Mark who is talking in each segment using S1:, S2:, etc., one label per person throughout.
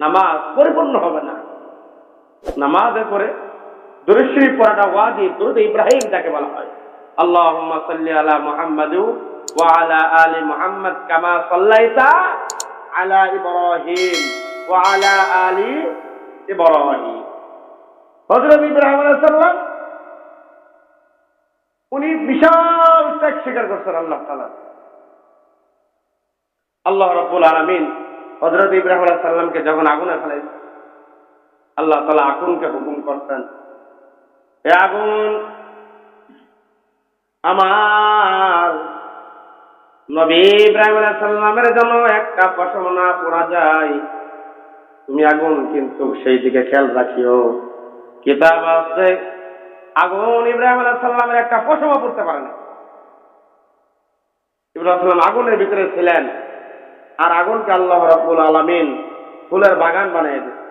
S1: নামাজ পরিপূর্ণ হবে না। নামাজের পরে দুরুশ্বরী পড়াটা ওয়াজিব, দুরুদ ইব্রাহিম যাকে বলা হয়। উনি বিশাল ত্যাগ স্বীকার করছেন আল্লাহ তাআলা। আল্লাহ রাব্বুল আলামিন হযরত ইব্রাহিম আলাইহিস সালামকে যখন আগুনে ফেলাইছেন আল্লাহ তাআলা আগুনকে হুকুম করতেন, এ আগুন আমার নবী ইব্রাহিম আলাইহিস সালামের জন্য একটা পশম না পোড়া যায়। তুমি আগুন কিন্তু সেই দিকে খেয়াল রাখিও। কিতাব আছে, আগুন ইব্রাহিম আলাইহিস সাল্লামের একটা পশমও পড়তে পারে না। ইব্রাহিম আগুনের ভিতরে ছিলেন। আর আগুনকে আল্লাহ রাব্বুল আলামিন ফুলের বাগান বানিয়ে দিয়েছে।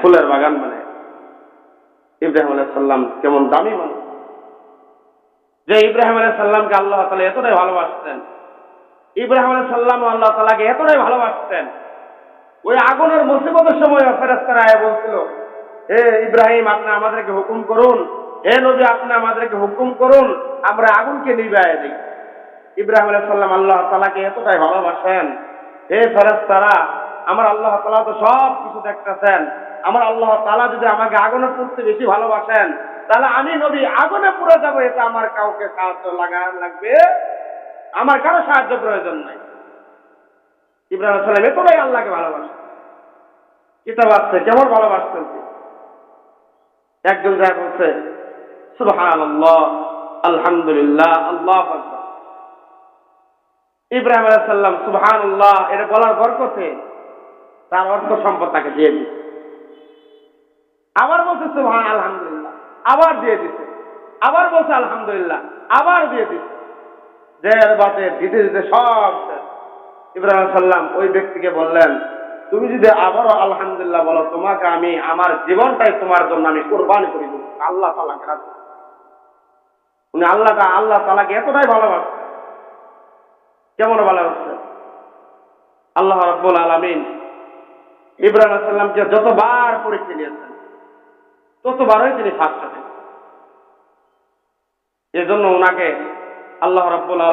S1: ফুলের বাগান বানিয়ে ইব্রাহিম আলাইহিস সালাম কেমন দামি মানুষ। যে ইব্রাহিম আলাইহিস সালামকে আল্লাহ তাআলা এতটাই ভালোবাসতেন, ইব্রাহিম আলাইহিস সালাম আল্লাহ তাআলাকে এতটাই ভালোবাসতেন, ওই আগুনের মুসিবতের সময় ফেরেস্তারা বলছিল, হে ইব্রাহিম, আপনি আমাদেরকে হুকুম করুন, হে নবী, আপনি আমাদেরকে হুকুম করুন, আমরা আগুনকে নিবায় দিই। ইব্রাহিম আলাইহিস সালাম আল্লাহ তাআলাকে এতটাই ভালোবাসেন। হে ফেরেস্তারা আমার আল্লাহ তাআলা তো সব কিছু দেখতেছেন। আমার আল্লাহ তাআলা যদি আমাকে আগুনে পুড়তে বেশি ভালোবাসেন, তাহলে আমি নবী আগুনে পুড়ে যাব এটা আমার কাউকে সাহায্য লাগা লাগবে? আমার কারও সাহায্য প্রয়োজন নাই। ইব্রাহিম সালাম এতটাই আল্লাহকে ভালোবাসেন কিতাব আসছে কেমন ভালোবাসতেন একজন যা বলছে সুবহান আল্লাহ আলহামদুলিল্লাহ, আল্লাহ ইব্রাহিম আলাইহিস সালাম সুবহান আল্লাহ এটা বলার বরকতে তার অর্থ সম্পদ তাকে দিয়ে দিচ্ছে আবার বলছে, সুবহান, আলহামদুলিল্লাহ। আবার দিয়ে দিচ্ছে আবার বলছে, আলহামদুলিল্লাহ। আবার দিয়ে দিচ্ছে জের বাতে দিতে দিতে সব ইব্রাহিম সাল্লাম ওই ব্যক্তিকে বললেন, তুমি যদি আবারও আলহামদুলিল্লাহ বলো, তোমাকে আমি আমার জীবনটাই তোমার জন্য আমি কোরবানি করে আল্লাহ তালাকে উনি আল্লাহ আল্লাহ তালাকে এতটাই ভালোবাসছেন কেমন বলা হচ্ছে? আল্লাহ রব্বুল আলমিন ইব্রাহিম সাল্লামকে যতবার পরীক্ষা নিয়েছেন ততবারই তিনি ফার্স্ট হবেন এজন্য ওনাকে আল্লাহ রব্বুল